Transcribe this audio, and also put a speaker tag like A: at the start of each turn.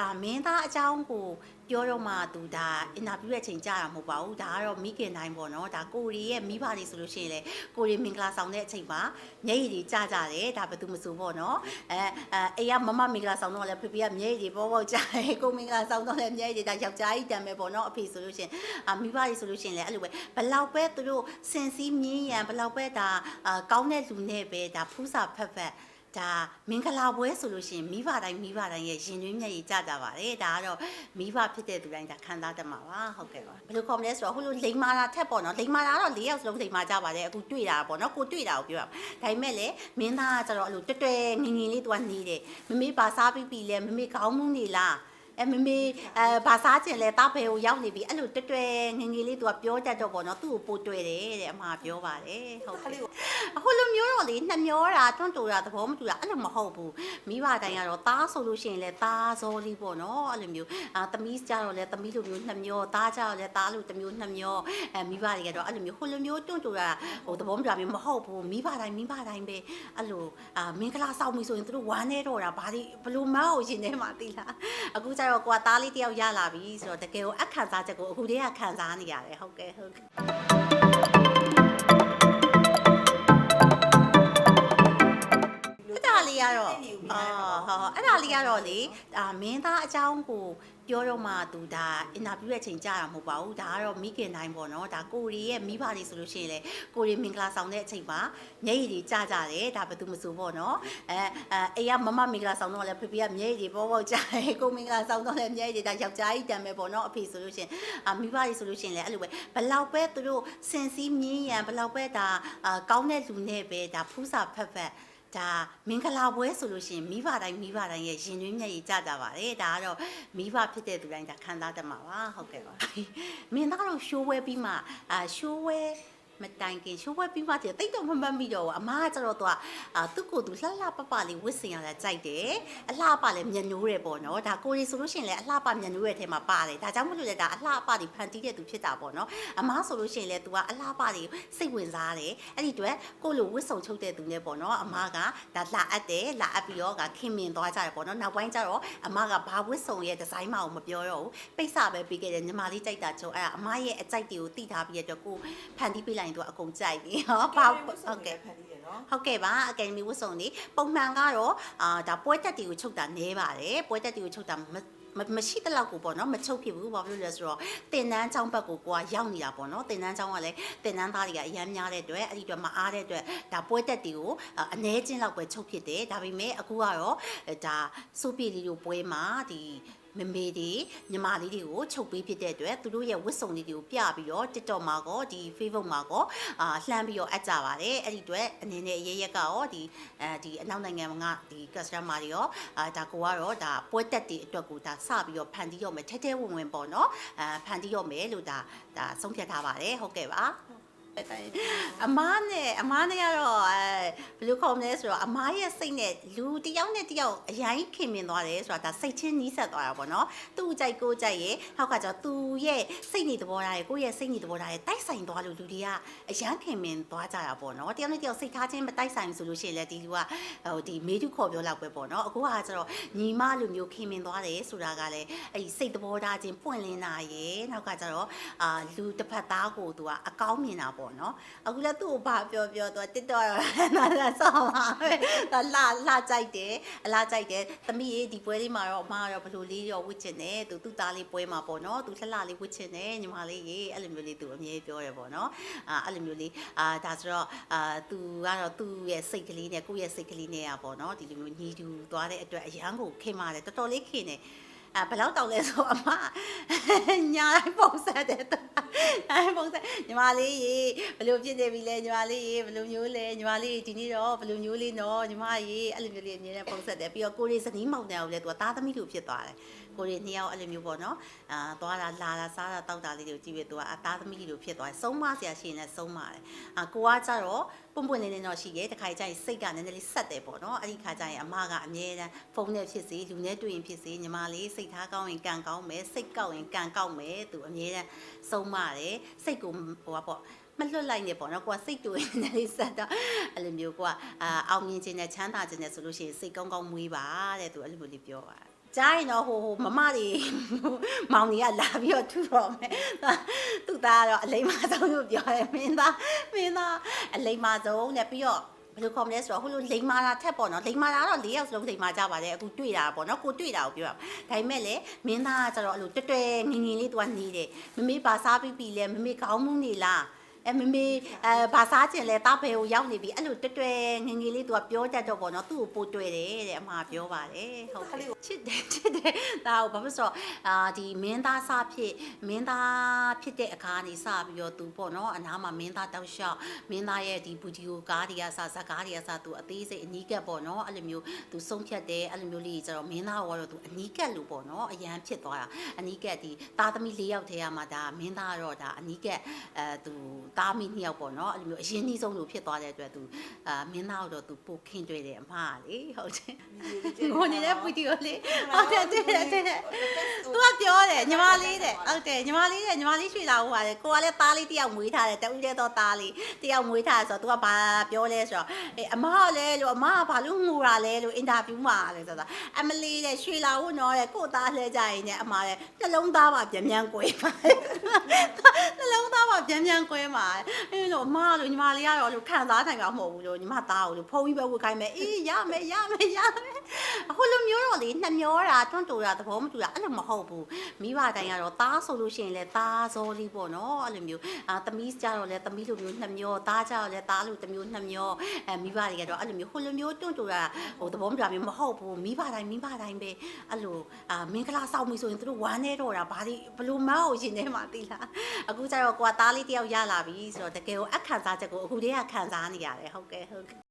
A: အာမင်းသားအကြောင်းကိုပြောတော့မှသူဒါအင်တာဗျူးရဲ့ချိန်ကြာတာမဟုတ်ပါဘူးဒါကတော့မိခင်တိုင်းပေါ့နော်ဒါကိုရီရဲ့မိဘတွေဆိုလို့ရှိရင်လေကိုရီမင်္ဂလာဆောင်တဲ့အချိန်မှာမျက်ရည်တွေကြာကြတယ်ဒါဘယ်သူမဆိုပေါ့နော်အဲအဲအိမ်ကမမမင်္ဂလာဆောင်တော့လည်းဖေဖေကမျက်ရည်တွေပေါ်ပေါ်ကြာတယ်ကိုမင်္ဂလာဆောင်တော့လည်းမျက်ရည်တွေဒါယောက်ျားကြီးတံပဲပေါ့နော်အဖေဆိုလို့ရှိရင်အာမိဘတွေဆိုလို့ရှိရင်လည်းအဲ့လိုပဲဘလောက်ပဲသူတို့စင်စည်းမြင်းရံဘလောက်ပဲဒါအာကောင်းတဲ့လူနဲ့ပဲဒါဖူးစာဖက်ဖက် ဒါမင်္ဂလာပွဲဆိုလို့ရှိရင်မိဘတိုင်းမိဘတိုင်းရဲ့ရင်သွေးမျက်ရည်ကျကြပါတယ်ဒါကတော့မိဘဖြစ်တဲ့သူတိုင်းဒါခံစားတတ်မှာပါဟုတ်ကဲ့ပါဘယ်လိုခေါ်မလဲဆိုတော့ဟိုလိုလိန်မာတာထက်ပေါ့နော်လိန်မာတာကတော့၄ယောက်စလုံးလိန်မာကြပါတယ်အခုတွေ့တာပေါ့နော်ကိုတွေ့တာကိုပြောရအောင်ဒါပေမဲ့လည်းမင်းသားကကျတော့အဲ့လိုတွဲတွဲငင်ငင်လေးသူကနေတယ်မမေပါစားပြီးပြီလဲမမေခေါင်းမူးနေလား အဲမမေအဲဘာစားကျင်လဲတားဘယ်ကိုရောက်နေပြီအဲ့လိုတွဲတွဲငင်ငင်လေးသူကပြောတတ်တော့ပေါ့နော်သူ့ကိုပို့တွေ့တယ်တဲ့အမှားပြောပါတယ်ဟုတ်ကဲ့အခုလိုမျိုးတော့လေနှမျောတာတွန့်တူတာသဘောမတူတာအဲ့လိုမဟုတ်ဘူးမိဘတိုင်းကတော့သားဆိုလို့ရှိရင်လည်းသားစောလေးပေါ့နော်အဲ့လိုမျိုးအာသမီးကြတော့လည်းသမီးလိုမျိုးနှမျောသားကြတော့လည်းသားလိုတစ်မျိုးနှမျောအဲမိဘတွေကတော့အဲ့လိုမျိုးဟိုလိုမျိုးတွန့်တူတာဟိုသဘောမတူတာမျိုးမဟုတ်ဘူးမိဘတိုင်းမိဘတိုင်းပဲအဲ့လိုအာမင်္ဂလာဆောင်ပြီဆိုရင်သူတို့ဝမ်းနေတော့တာဘာဒီဘလို့မအောင်ရှင်နေမှာသိလားအခုကျတော့ကိုကသားလေးတယောက်ရလာပြီဆိုတော့တကယ်ကိုအခံစားချက်ကိုအခုတည်းကခံစားနေရတယ်ဟုတ်ကဲ့ဟုတ်ကဲ့ လေးကတော့အာဟောအဲ့ဒါလေးကတော့လေအာမင်းသားအကြောင်းကိုပြောတော့မှသူဒါအင်တာဗျူးရဲ့ချိန်ကြာတာမဟုတ်ပါဘူးဒါကတော့မိခင်တိုင်းပေါ့နော်ဒါကိုရီရဲ့မိဘတွေဆိုလို့ရှိရင်လေကိုရီမင်္ဂလာဆောင်တဲ့အချိန်မှာမျက်ရည်တွေကြာကြတယ်ဒါဘယ်သူမဆိုပေါ့နော်အဲအဲအိမ်ကမမမင်္ဂလာဆောင်တော့လည်းဖေဖေကမျက်ရည်တွေပေါ်ပေါ်ကြာတယ်ကိုမင်္ဂလာဆောင်တော့လည်းမျက်ရည်တွေဒါယောက်ျားကြီးတံပဲပေါ့နော်အဖေဆိုလို့ရှိရင်အာမိဘတွေဆိုလို့ရှိရင်လည်းအဲ့လိုပဲဘလောက်ပဲသူတို့စင်စည်းမြင်းရံဘလောက်ပဲဒါအာကောင်းတဲ့လူနဲ့ပဲဒါဖူးစာဖက်ဖက် ဒါမင်္ဂလာပွဲဆိုလို့ရှိရင်မိဘတိုင်းမိဘတိုင်းရဲ့ရင်သွေးမျက်ရည်ကျကြပါတယ်ဒါကတော့မိဘဖြစ်တဲ့သူတိုင်းဒါခံစားတတ်မှာပါဟုတ်ကဲ့ပါမင်းသားတော့ရှိုးဝဲပြီးမှအာရှိုးဝဲ မတိုင်ခင်ရှိုးဝဲပြီးမှတည်းတိတ်တော့မမှတ်မိတော့ဘူးအမားကကျတော့သူကအာသူ့ကိုယ်သူလှလှပပလေးဝစ်စင်ရတာကြိုက်တယ်အလှပလည်းမျက်နှိုးတယ်ပေါ့နော်ဒါကိုရီဆိုလို့ရှိရင်လည်းအလှပမျက်နှိုးရဲ့ထဲမှာပါတယ်ဒါကြောင့်မလို့လေဒါအလှပတွေဖန်တီးတဲ့သူဖြစ်တာပေါ့နော်အမားဆိုလို့ရှိရင်လည်း तू ကအလှပတွေစိတ်ဝင်စားတယ်အဲ့ဒီအတွက်ကိုယ့်လိုဝစ်စုံချုပ်တဲ့သူနဲ့ပေါ့နော်အမားကဒါလှအပ်တယ်လှအပ်ပြီးတော့ကခင်မင်သွားကြတယ်ပေါ့နော်နောက်ပိုင်းကျတော့အမားကဘာဝစ်စုံရဲ့ဒီဇိုင်းမှကိုမပြောတော့ဘူးပိတ်စပဲပေးခဲ့တယ်ညီမလေးကြိုက်တာချုပ်အဲ့ဒါအမားရဲ့အကြိုက်တွေကိုတိထားပြီးတဲ့အတွက်ကိုဖန်တီးပေးလိုက်ရင် तू အကုန်ကြိုက်ပြီဟောဘာဟုတ်ကဲ့
B: ဖန်တီးတယ်နော်
A: ဟုတ်ကဲ့ပါအကယ်ဒမီဝတ်စုံနေပုံမှန်ကတော့အာဒါပွဲတက်တွေကိုချုပ်တာနဲပါတယ်ပွဲတက်တွေကိုချုပ်တာမမမရှိတဲ့လောက်ကိုပေါ့နော်မချုပ်ဖြစ်ဘူးဘာဖြစ်လို့လဲဆိုတော့တင်တန်းချောင်းဘက်ကိုကိုကရောက်နေတာပေါ့နော်တင်တန်းချောင်းကလည်းတင်တန်းသားတွေကအများများတဲ့အတွက်အဲ့ဒီအတွက်မအားတဲ့အတွက်ဒါပွဲတက်တွေကိုအာအ ਨੇ ချင်းလောက်ပဲချုပ်ဖြစ်တယ်ဒါပေမဲ့အခုကတော့ဒါစုပ်ပြေလေးတို့ပွဲမှာဒီ မမေတွေညီမလေးတွေကိုချုပ်ပေးဖြစ်တဲ့အတွက်သူတို့ရဲ့ဝတ်စုံလေးတွေကိုပြပြီးတော့ TikTok မှာကောဒီ Facebook မှာကောအာလှမ်းပြီးတော့အပ်ကြပါတယ်အဲ့ဒီအတွက်အနေနဲ့ရရက်ကရောဒီအဲဒီအနောက်နိုင်ငံကဒီ customer တွေရောအာဒါကိုကတော့ဒါပွဲတက်တွေအတွက်ကိုဒါစပြီးတော့ဖန်တီးရမယ်ထဲထဲဝင်ဝင်ပေါ့နော်အာဖန်တီးရမယ်လို့ဒါဒါဆုံးဖြတ်ထားပါတယ်ဟုတ်ကဲ့ပါ အမားနဲ့အမားနဲ့ကတော့အဲဘယ်လိုခေါ်မလဲဆိုတော့အမားရဲ့စိတ်နဲ့လူတစ်ယောက်နဲ့တစ်ယောက်အရင်ခင်မင်သွားတယ်ဆိုတာဒါစိတ်ချင်းနီးစပ်သွားတာပေါ့နော်သူ့ကြိုက်ကိုကြိုက်ရဲ့ဟောက်ကကျတော့သူရဲ့စိတ်နေသဘောထားရဲ့ကိုယ့်ရဲ့စိတ်နေသဘောထားရဲ့တိုက်ဆိုင်သွားလို့လူတွေကအရန်ခင်မင်သွားကြတာပေါ့နော်တယောက်နဲ့တယောက်စိတ်ထားချင်းမတိုက်ဆိုင်ဘူးဆိုလို့ရှိရင်လည်းဒီလူကဟိုဒီမေးသူခေါ်ပြောလောက်ပဲပေါ့နော်အခုကကျတော့ညီမလူမျိုးခင်မင်သွားတယ်ဆိုတာကလည်းအဲ့ဒီစိတ်သဘောထားချင်းပွင့်လင်းတာရဲ့နောက်ကကျတော့အာလူတစ်ဖက်သားကိုသူကအကောင်းမြင်တာပေါ့နော်အခုလည်းသူ့ကိုဘာပြောပြောသူကတစ်တော့နာနာဆောင်းပါပဲဒါလှလှကြိုက်တယ်အလားကြိုက်တယ်သမီးရေဒီပွဲလေးမှာတော့အမကတော့ဘယ်လိုလေးရောဝစ်ချင်တယ်သူသူ့သားလေးပွဲမှာပေါ့နော်သူလှလှလေးဝစ်ချင်တယ်ညီမလေးရေအဲ့လိုမျိုးလေးသူအမြဲပြောရပေါ့နော်အာအဲ့လိုမျိုးလေးအာဒါဆိုတော့အာသူကတော့သူ့ရဲ့စိတ်ကလေးနဲ့ကိုယ့်ရဲ့စိတ်ကလေးနဲ့อ่ะပေါ့နော်ဒီလိုမျိုးညီတူသွားတဲ့အတွက်အရန်ကိုခင်ပါတယ်တော်တော်လေးခင်တယ် အဲဘယ်လောက်တောင်လဲဆိုအမညာပုံစံတဲ့အဲပုံစံညီမလေးရေဘယ်လိုဖြစ်နေပြီလဲညီမလေးရေဘယ်လိုမျိုးလဲညီမလေးဒီနေ့တော့ဘယ်လိုမျိုးလေးနော်ညီမရေအဲ့လိုမျိုးလေးအမြဲတမ်းပုံစံတယ်ပြီးတော့ကိုရီစနီးမောင်တန်ကိုလည်းသူကသားသမီးလိုဖြစ်သွားတယ် ကိုရီနှစ်ယောက်အဲ့လိုမျိုးပေါ့နော်အာသွားတာလာတာစားတာတောက်တာလေးတွေကိုကြည့်ပြီးသူကအသားသမီးလိုဖြစ်သွားတယ်ဆုံးမဆရာရှင်လည်းဆုံးပါတယ်အာကိုကကြတော့ပွန့်ပွန့်လင်းလင်းတော့ရှိရဲ့တခါကျရင်စိတ်ကနည်းနည်းလေးဆက်တယ်ပေါ့နော်အဲ့ဒီခါကျရင်အမကအမြဲတမ်းဖုန်းနဲ့ဖြစ်စေလူနဲ့တွေ့ရင်ဖြစ်စေညီမလေးစိတ်ထားကောင်းရင်ကံကောင်းမယ်စိတ်ကောက်ရင်ကံကောက်မယ်သူအမြဲတမ်းဆုံးမတယ်စိတ်ကိုဟိုပါပေါ့မလွတ်လိုက်နဲ့ပေါ့နော်ကိုကစိတ်တူရင်လည်းဆက်တော့အဲ့လိုမျိုးကိုကအာအောင်မြင်ခြင်းနဲ့ချမ်းသာခြင်းနဲ့ဆိုလို့ရှိရင်စိတ်ကောင်းကောင်းမွေးပါတဲ့သူအဲ့လိုမျိုးလေးပြောပါတယ် ကြားရင်တော့ဟိုဟိုမမတွေမောင်ကြီးကလာပြီးတော့ထူတော့မယ်သူ့သားကတော့အလိမ္မာဆုံးလို့ပြောတယ်မင်းသားမင်းသားအလိမ္မာဆုံးနဲ့ပြီးတော့ဘယ်လိုခေါ်မလဲဆိုတော့ဟိုလိုလိမ်မာတာထက်ပေါ့နော်လိမ်မာတာကတော့၄ယောက်စလုံးလိမ်မာကြပါတယ်အခုတွေ့တာပေါ့နော်ကိုတွေ့တာကိုပြောတာဒါပေမဲ့လေမင်းသားကကျတော့အဲ့လိုတွဲတွဲငင်ငင်လေးသူကနေတယ်မမေဘာစားပြီးပြီလဲမမေကောင်းမှုနေလား အဲမမေအဲဘာစားကျင်လဲတားဘယ်ကိုရောက်နေပြီအဲ့လိုတွဲတွဲငင်ငင်လေးသူကပြောတတ်တော့ပေါ့နော်သူ့ကိုပို့တွေ့တယ်တဲ့အမှားပြောပါတယ်ဟုတ်ကဲ့ချစ်တယ်ချစ်တယ်ဒါကိုဘာဖြစ်ဆိုတော့အာဒီမင်းသားစားဖြစ်မင်းသားဖြစ်တဲ့အခါကနေစပြီးတော့သူပေါ့နော်အနားမှာမင်းသားတောက်လျှောက်မင်းသားရဲ့ဒီဘူဒီယိုကားတွေကစဇက်ကားတွေကစသူအသေးစိတ်အနီးကပ်ပေါ့နော်အဲ့လိုမျိုးသူဆုံးဖြတ်တယ်အဲ့လိုမျိုးလေးကျတော့မင်းသားကတော့သူအနီးကပ်လို့ပေါ့နော်အရန်ဖြစ်သွားတာအနီးကပ်ဒီသားသမီး၄ယောက်ထဲမှာဒါမင်းသားကတော့ဒါအနီးကပ်အဲသူသားမိနှစ်ယောက်ပေါ့နော်အဲ့လိုမျိုးအရင်နှီးဆုံးလို့ဖြစ်သွားတဲ့အတွက်သူအာမင်းသားကတော့သူပိုခင်တွေ့တယ်အမကလေဟုတ်တယ်ငိုနေတဲ့ဗီဒီယိုလေးဟုတ်တယ်တဲ့တဲ့တဲ့သူကပြောတယ်ညီမလေးတဲ့ဟုတ်တယ်ညီမလေးတဲ့ညီမလေးရွှေလာဟိုပါတယ်ကိုကလည်းသားလေးတယောက်မွေးထားတယ်တူးတဲ့တော့သားလေးတယောက်မွေးထားဆိုတော့သူကဘာပြောလဲဆိုတော့အေးအမကလည်းလို့အမကဘာလို့ငိုတာလဲလို့အင်တာဗျူးမှာလဲဆိုတော့အမလေးတဲ့ရွှေလာဟုတ်တော့တဲ့ကို့သားလှဲကြရင်နဲ့အမတဲ့နှလုံးသားပါပြန်ပြန်ကွေးပါနှလုံးသားပါပြန်ပြန်ကွဲမှာအေးလို့အမလို့ညီမလေးကတော့လို့ခံစားနိုင်မှာမဟုတ်ဘူးလို့ညီမသားကိုလို့ဖုံးပြီးပဲဝတ်ခိုင်းမယ်အေးရမယ်ရမယ်ရမယ်အခုလိုမျိုးတော့လေနှမျောတာတွန့်တူတာသဘောမတူတာအဲ့လိုမဟုတ်ဘူးမိဘတိုင်းကတော့သားဆိုလို့ရှိရင်လေသားစောလေးပေါ့နော်အဲ့လိုမျိုးအာသမီးကြတော့လေသမီးလိုမျိုးနှမျောသားကြတော့လေသားလိုတစ်မျိုးနှမျောအဲမိဘတွေကတော့အဲ့လိုမျိုးဟိုလိုမျိုးတွန့်တူတာဟိုသဘောမတူတာမျိုးမဟုတ်ဘူးမိဘတိုင်းမိဘတိုင်းပဲအဲ့လိုအာမင်္ဂလာဆောင်ပြီဆိုရင်သူတို့ဝမ်းနေတော့တာဘာဒီဘလို့မဟုတ်ရှင်ထဲမှာသိလားအခုကျတော့ကိုကသားလေးတယောက်ရလာပြီဆိုတော့တကယ်ကိုအခန့်စားချက်ကိုအခုတည်းကခံစားနေရတယ်ဟုတ်ကဲ့ဟုတ်ကဲ့